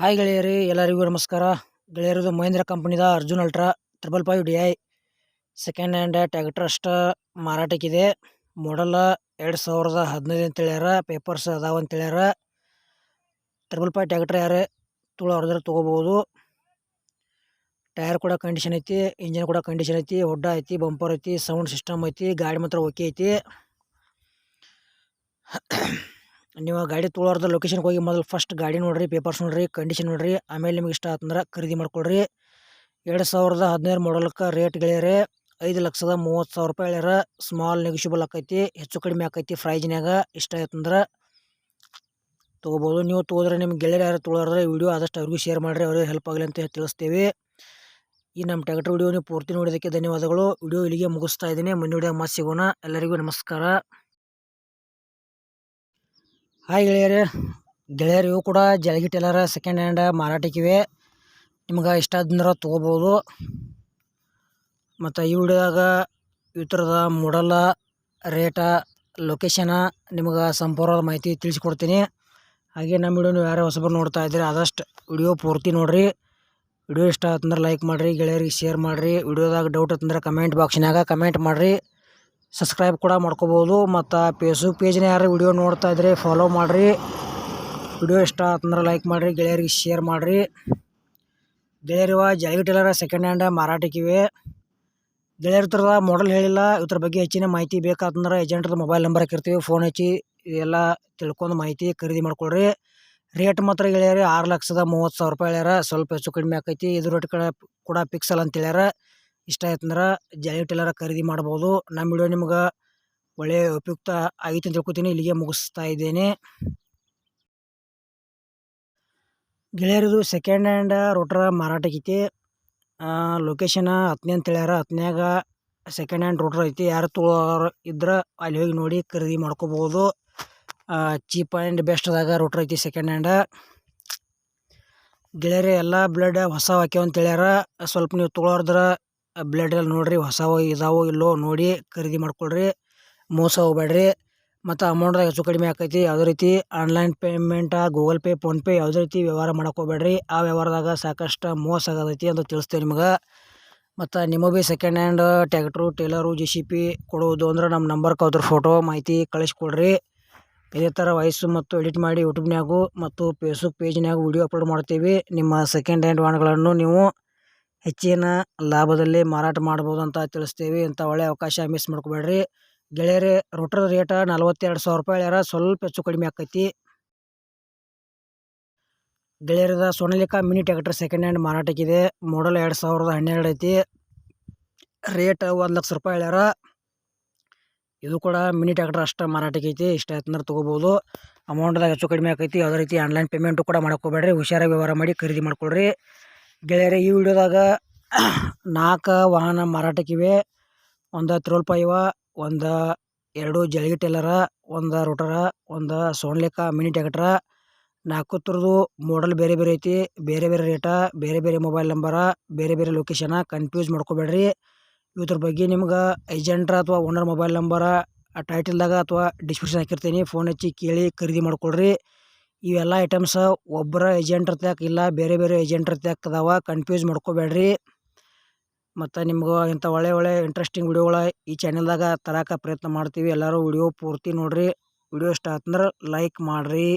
Hi ಗೆಳೆಯರಿ, ಎಲ್ಲರಿಗೂ ನಮಸ್ಕಾರ. ಗೆಳೆಯರದು Mahindra ಕಂಪನಿದ Arjun ultra, triple five D I second hand tractor ಅಷ್ಟು ಮಾರಾಟಕ್ಕಿದೆ. ಮಾಡಲ್ ಎರಡು ಸಾವಿರದ ಹದಿನೈದು ಅಂತ ಹೇಳ್ಯಾರ ಪೇಪರ್ಸ್ ಅದಾವ ಅಂತ ಟ್ರಿಬಲ್ ಫೈವ್ ಟ್ಯಾಕ್ಟರ್ ಯಾರೇ ತುಳೋರ್ದ್ರೆ ತೊಗೋಬೋದು ಟೈರ್ ಕೂಡ ಕಂಡೀಷನ್ ಐತಿ ಇಂಜಿನ್ ಕೂಡ ಕಂಡೀಷನ್ ಐತಿ ಹೊಡ್ಡ ಐತಿ ಬಂಪರ್ ಐತಿ ಸೌಂಡ್ ಸಿಸ್ಟಮ್ ಐತಿ, ಗಾಡಿ ಮಾತ್ರ ಓಕೆ ಐತಿ. ನೀವು ಗಾಡಿ ತೊಳೋರ್ದ ಲೊಕೇಶನ್ಗೆ ಹೋಗಿ ಮೊದಲು ಫಸ್ಟ್ ಗಾಡಿ ನೋಡ್ರಿ ಪೇಪರ್ಸ್ ನೋಡ್ರಿ ಕಂಡೀಷನ್ ನೋಡ್ರಿ, ಆಮೇಲೆ ನಿಮ್ಗೆ ಇಷ್ಟ ಆತಂದ್ರೆ ಖರೀದಿ ಮಾಡ್ಕೊಳ್ರಿ ಎರಡು ಸಾವಿರದ ಹದಿನೈದು ಮಾಡಲಕ್ಕೆ ರೇಟ್ ಗೆಳೆಯರೆ, ಐದು ಲಕ್ಷದ ಮೂವತ್ತು ಸಾವಿರ ರೂಪಾಯಿ ಹೇಳ್ಯಾರ ಸ್ಮಾಲ್ ನೆಗೋಷಿಯಬಲ್ ಆಕೈತಿ, ಹೆಚ್ಚು ಕಡಿಮೆ ಆಕೈತಿ ಫ್ರೈಜ್ನಾಗ ಇಷ್ಟ ಆಯ್ತಂದ್ರೆ ತೊಗೋಬೋದು. ನೀವು ತೊಗೋದ್ರೆ ನಿಮ್ಮ ಗೆಳೆಯರು ಯಾರು ತೊಗೊಳೋದ್ರೆ ವಿಡಿಯೋ ಆದಷ್ಟು ಅವ್ರಿಗೂ ಶೇರ್ ಮಾಡಿರಿ, ಅವ್ರಿಗೆ ಹೆಲ್ಪ್ ಆಗಲಿ ಅಂತ ತಿಳಿಸ್ತೀವಿ. ಈ ನಮ್ಮ ಟ್ಯಾಕ್ಟರ್ ವಿಡಿಯೋ ನೀವು ಪೂರ್ತಿ ನೋಡೋದಕ್ಕೆ ಧನ್ಯವಾದಗಳು. ವಿಡಿಯೋ ಇಲ್ಲಿಗೆ ಮುಗಿಸ್ತಾ ಇದ್ದೀನಿ. ಮುಂದಿನ ವಿಡಿಯೋ ಮತ್ತೆ ಸಿಗೋಣ. ಎಲ್ಲರಿಗೂ ನಮಸ್ಕಾರ. ಹಾಯ್ ಗೆಳೆಯರೇ ಗೆಳೆಯರು ಇವು ಕೂಡ ಜಲಗಿ ಟೇಲರ್ ಸೆಕೆಂಡ್ ಹ್ಯಾಂಡ್ ಮಾರಾಟಕ್ಕಿವೆ. ನಿಮ್ಗೆ ಇಷ್ಟ ಆದ್ರೆ ತೊಗೋಬೋದು. ಮತ್ತು ಈ ವಿಡಿಯೋದಾಗ ಈ ಥರದ ರೇಟ ಲೊಕೇಶನ ನಿಮ್ಗೆ ಸಂಪೂರ್ಣ ಮಾಹಿತಿ ತಿಳಿಸ್ಕೊಡ್ತೀನಿ. ಹಾಗೆ ನಮ್ಮ ವಿಡಿಯೋ ನೀವು ಯಾರು ಹೊಸಬರು ನೋಡ್ತಾ ಇದ್ದೀರಿ, ಆದಷ್ಟು ವಿಡಿಯೋ ಪೂರ್ತಿ ನೋಡಿರಿ. ವಿಡಿಯೋ ಇಷ್ಟ ಆತಂದ್ರೆ ಲೈಕ್ ಮಾಡಿರಿ, ಗೆಳೆಯರಿಗೆ ಶೇರ್ ಮಾಡಿರಿ. ವಿಡಿಯೋದಾಗ ಡೌಟ್ ಆತಂದ್ರೆ ಕಮೆಂಟ್ ಬಾಕ್ಸ್ನಾಗ ಕಮೆಂಟ್ ಮಾಡಿರಿ. ಸಬ್ಸ್ಕ್ರೈಬ್ ಕೂಡ ಮಾಡ್ಕೋಬೋದು ಮತ್ತು ಫೇಸ್ಬುಕ್ ಪೇಜ್ನ ಯಾರು ವಿಡಿಯೋ ನೋಡ್ತಾ ಇದ್ರೆ ಫಾಲೋ ಮಾಡಿರಿ. ವಿಡಿಯೋ ಇಷ್ಟ ಆತಂದ್ರೆ ಲೈಕ್ ಮಾಡಿರಿ, ಗೆಳೆಯರಿಗೆ ಶೇರ್ ಮಾಡಿರಿ. ಗೆಳೆಯರಿವ, ಜಲಗಿ ಟೇಲರ್ ಸೆಕೆಂಡ್ ಹ್ಯಾಂಡ್ ಮಾರಾಟಕ್ಕಿವೆ ಗೆಳೆಯರ ಥರದ ಮಾಡಲ್ ಹೇಳಿಲ್ಲ ಇದ್ರ ಬಗ್ಗೆ ಹೆಚ್ಚಿನ ಮಾಹಿತಿ ಬೇಕಾತಂದ್ರೆ ಏಜೆಂಟ್ರದ ಮೊಬೈಲ್ ನಂಬರ್ ಹಾಕಿರ್ತೀವಿ ಫೋನ್ ಹಚ್ಚಿ ಎಲ್ಲ ತಿಳ್ಕೊಂಡು ಮಾಹಿತಿ ಖರೀದಿ ಮಾಡ್ಕೊಳ್ರಿ. ರೇಟ್ ಮಾತ್ರ ಗೆಳೆಯರಿ ಆರು ಲಕ್ಷದ ಮೂವತ್ತು ಸಾವಿರ ರೂಪಾಯಿ ಹೇಳ್ಯಾರ, ಸ್ವಲ್ಪ ಹೆಚ್ಚು ಕಡಿಮೆ ಆಕೈತಿ, ಇದು ರೇಟ್ ಕಡೆ ಕೂಡ ಪಿಕ್ಸಲ್ ಅಂತ ಹೇಳ್ಯಾರ. ಇಷ್ಟ ಆಯ್ತಂದ್ರೆ ಜಾಲಿ ಟೈಲರ ಖರೀದಿ ಮಾಡ್ಬೋದು. ನಮ್ಮ ವಿಡಿಯೋ ನಿಮ್ಗೆ ಒಳ್ಳೆಯ ಉಪಯುಕ್ತ ಆಗಿತ್ತು ಅಂತ ತಿಳ್ಕೊತೀನಿ. ಇಲ್ಲಿಗೆ ಮುಗಿಸ್ತಾ ಇದ್ದೇನೆ. ಗೆಳೆಯರದು ಸೆಕೆಂಡ್ ಹ್ಯಾಂಡ್ ರೋಟ್ರ ಮಾರಾಟಕ್ಕೈತಿ ಲೊಕೇಶನ್ ಹತ್ತನೇ ಅಂತ ಹೇಳ್ಯಾರ ಹತ್ತನ್ಯಾಗ ಸೆಕೆಂಡ್ ಹ್ಯಾಂಡ್ ರೋಟ್ರ್ ಐತಿ. ಯಾರು ತೊಗೊಳೋರು ಇದ್ರೆ ಅಲ್ಲಿ ಹೋಗಿ ನೋಡಿ ಖರೀದಿ ಮಾಡ್ಕೋಬೋದು. ಚೀಪ್ ಆ್ಯಂಡ್ ಬೆಸ್ಟ್ದಾಗ ರೋಟ್ರ್ ಐತಿ ಸೆಕೆಂಡ್ ಹ್ಯಾಂಡ ಗೆಳೆಯರೆ, ಎಲ್ಲ ಬ್ಲಡ್ ಹೊಸ ಹಾಕ್ಯಾವ ಅಂತ ಹೇಳ್ಯಾರ. ಸ್ವಲ್ಪ ನೀವು ತೊಗೊಳೋದ್ರ ಬ್ಲಡ್ ಎಲ್ಲ ನೋಡಿರಿ, ಹೊಸವು ಇದಾವೋ ಇಲ್ಲೋ ನೋಡಿ ಖರೀದಿ ಮಾಡ್ಕೊಳ್ರಿ. ಮೋಸ ಹೋಗ್ಬೇಡ್ರಿ. ಮತ್ತು ಅಮೌಂಟ್ದಾಗ ಹೆಚ್ಚು ಕಡಿಮೆ ಆಕೈತಿ. ಯಾವುದೇ ರೀತಿ online payment Google Pay PhonePe ಯಾವುದೇ ರೀತಿ ವ್ಯವಹಾರ ಮಾಡಕ್ಕೆ ಹೋಗ್ಬೇಡ್ರಿ. ಆ ವ್ಯವಹಾರದಾಗ ಸಾಕಷ್ಟು ಮೋಸ ಆಗದೈತಿ ಅಂತ ತಿಳಿಸ್ತೇವೆ ನಿಮ್ಗೆ. ಮತ್ತು ನಿಮಗೆ ಭೀ second hand tractor trailer J C B ಕೊಡುವುದು ಅಂದ್ರೆ ನಮ್ಮ ನಂಬರ್ಗೆ ಅದ್ರ ಫೋಟೋ ಮಾಹಿತಿ ಕಳಿಸ್ಕೊಡ್ರಿ. ಇದೇ ಥರ ವಾಯ್ಸು ಮತ್ತು ಎಡಿಟ್ ಮಾಡಿ ಯೂಟ್ಯೂಬ್ನ್ಯಾಗು ಮತ್ತು ಫೇಸ್ಬುಕ್ ಪೇಜ್ನ್ಯಾಗ ವಿಡಿಯೋ ಅಪ್ಲೋಡ್ ಮಾಡ್ತೀವಿ. ನಿಮ್ಮ ಸೆಕೆಂಡ್ ಹ್ಯಾಂಡ್ ವಾಹನಗಳನ್ನು ನೀವು ಹೆಚ್ಚಿನ ಲಾಭದಲ್ಲಿ ಮಾರಾಟ ಮಾಡ್ಬೋದು ಅಂತ ತಿಳಿಸ್ತೀವಿ. ಇಂಥ ಒಳ್ಳೆಯ ಅವಕಾಶ ಮಿಸ್ ಮಾಡ್ಕೋಬೇಡ್ರಿ. ಗೆಳೆಯರೇ ರೋಟರ್ ರೇಟ ನಲ್ವತ್ತೆರಡು ಸಾವಿರ ರೂಪಾಯಿ ಹೇಳ್ಯಾರ. ಸ್ವಲ್ಪ ಹೆಚ್ಚು ಕಡಿಮೆ ಆಕೈತಿ. ಗೆಳೆಯರದ Sonalika mini tractor second hand ಮಾರಾಟಕ್ಕಿದೆ model ಎರಡು ಸಾವಿರದ ಹನ್ನೆರಡು ಐತಿ. ರೇಟ್ ಒಂದು ಲಕ್ಷ ರೂಪಾಯಿ ಹೇಳ್ಯಾರ. ಇದು ಕೂಡ ಮಿನಿ ಟ್ಯಾಕ್ಟರ್ ಅಷ್ಟೇ ಮಾರಾಟಕ್ಕೆ ಐತಿ. ಇಷ್ಟ ಆಯ್ತಂದ್ರೆ ತೊಗೋಬೋದು. ಅಮೌಂಟ್ದಾಗ ಹೆಚ್ಚು ಕಡಿಮೆ ಆಕೈತಿ. ಯಾವುದೇ ರೀತಿ ಆನ್ಲೈನ್ ಪೇಮೆಂಟು ಕೂಡ ಮಾಡ್ಕೋಬೇಡ್ರಿ. ಹುಷಾರಾಗಿ ವ್ಯವಹಾರ ಮಾಡಿ ಖರೀದಿ ಮಾಡ್ಕೊಳ್ರಿ. ಗೆಳೆಯರೇ, ಈ ವಿಡಿಯೋದಾಗ ನಾಲ್ಕು ವಾಹನ ಮಾರಾಟಕ್ಕಿವೆ ಒಂದು ತ್ರೋಲ್ ಪೈವ ಒಂದು ಎರಡು ಜಲಗಿ ಟೆಲ್ಲರ ಒಂದು ರೋಟರ, ಒಂದು ಸೋನ್ಲಿಕ ಮಿನಿ ಟ್ಯಾಕ್ಟ್ರ, ನಾಲ್ಕು ಥರದ್ದು ಮಾಡಲ್ ಬೇರೆ ಬೇರೆ ಐತಿ. ಬೇರೆ ಬೇರೆ ರೇಟ ಬೇರೆ ಬೇರೆ ಮೊಬೈಲ್ ನಂಬರ ಬೇರೆ ಬೇರೆ ಲೊಕೇಶನ ಕನ್ಫ್ಯೂಸ್ ಮಾಡ್ಕೋಬೇಡ್ರಿ. ಇದ್ರ ಬಗ್ಗೆ ನಿಮ್ಗೆ ಏಜೆಂಟ್ರ ಅಥವಾ ಓನರ್ ಮೊಬೈಲ್ ನಂಬರ ಆ ಟೈಟಲ್ದಾಗ ಅಥವಾ ಡಿಸ್ಕ್ರಿಪ್ಷನ್ ಹಾಕಿರ್ತೀನಿ. ಫೋನ್ ಹಚ್ಚಿ ಕೇಳಿ ಖರೀದಿ ಮಾಡ್ಕೊಳ್ರಿ. ಇವೆಲ್ಲ ಐಟಮ್ಸ ಒಬ್ಬರ ಏಜೆಂಟ್ರ ತ್ಯಾಕ್ ಇಲ್ಲ ಬೇರೆ ಬೇರೆ ಏಜೆಂಟ್ರ ತ್ಯಾಕ್ ಅದಾವ ಕನ್ಫ್ಯೂಸ್ ಮಾಡ್ಕೋಬೇಡ್ರಿ. ಮತ್ತು ನಿಮ್ಗೆ ಇಂಥ ಒಳ್ಳೆ ಒಳ್ಳೆ ಇಂಟ್ರೆಸ್ಟಿಂಗ್ ವಿಡಿಯೋಗಳ ಈ ಚಾನೆಲ್ದಾಗ ತರಕ್ಕೆ ಪ್ರಯತ್ನ ಮಾಡ್ತೀವಿ. ಎಲ್ಲರೂ ವಿಡಿಯೋ ಪೂರ್ತಿ ನೋಡಿರಿ. ವಿಡಿಯೋ ಇಷ್ಟ ಆತಂದ್ರೆ ಲೈಕ್ ಮಾಡಿರಿ.